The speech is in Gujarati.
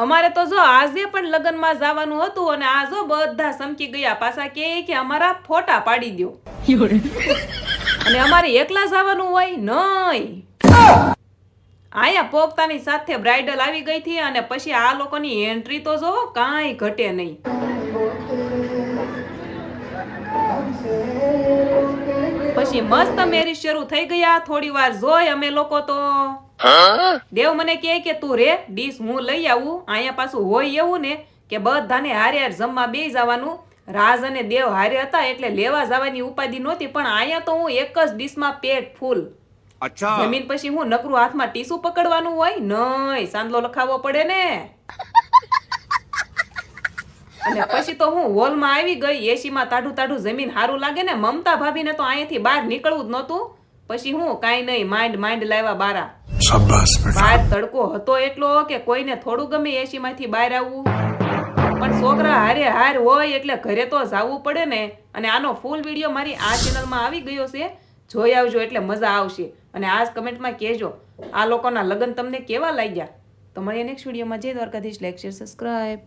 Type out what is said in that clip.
અમારે તો જો આજે પણ લગ્નમાં જવાનું હતું અને આ જો બધા સમકી ગયા. પાછા કે કે અમારા ફોટા પાડી દ્યો. અને અમારે એકલા જવાનું હોય નહીં. આયા પોપતાની સાથે બ્રાઇડલ આવી ગઈ હતી અને પછી આ લોકોની એન્ટ્રી તો જો કાંઈ ઘટે નહીં. પછી મસ્ત મેરેજ શરૂ થઈ ગયા. થોડી વાર જોઈ અમે લોકો તો. દેવ મને કહે કે તું રે ડીશ હું લઈ આવું. અહીંયા પાછું હોય એવું ને કે બધાને હારે હારે જમવા બે જવાનું. રાજ અને દેવ હારે હતા એટલે લેવા જવાની ઉપાધિ નહોતી પણ અહીંયા તો હું એક જ ડીશમાં પેટ ફૂલ. જમીન પછી હું નકરું હાથમાં ટીસુ પકડવાનું હોય? નહીં સાંદલો લખાવો પડે ને. અને પછી તો હું હોલમાં આવી ગઈ એસીમાં તાઢું તાઢું જમીન સારું લાગે ને મમતા ભાભીને તો અહીંયાથી બહાર નીકળવું જ નહોતું. પછી હું કાંઈ નહીં માઇન્ડ માઇન્ડ લાવ્યા બારા. શાબાશ બાર તડકો હતો એટલો કે કોઈને થોડું ગમે એસી માંથી બહાર આવવું. પણ છોકરા હારે હાર હોય એટલે ઘરે તો જાવું પડે ને. અને આનો ફૂલ વીડિયો મારી આ ચેનલમાં આવી ગયો છે. જોઈ આવજો એટલે મજા આવશે. અને આજ કમેન્ટમાં કહેજો, આ લોકોના લગ્ન તમને કેવા લાગ્યા? તો મળીએ નેક્સ્ટ વિડીયોમાં જય દ્વારકાધીશ. Lecture share subscribe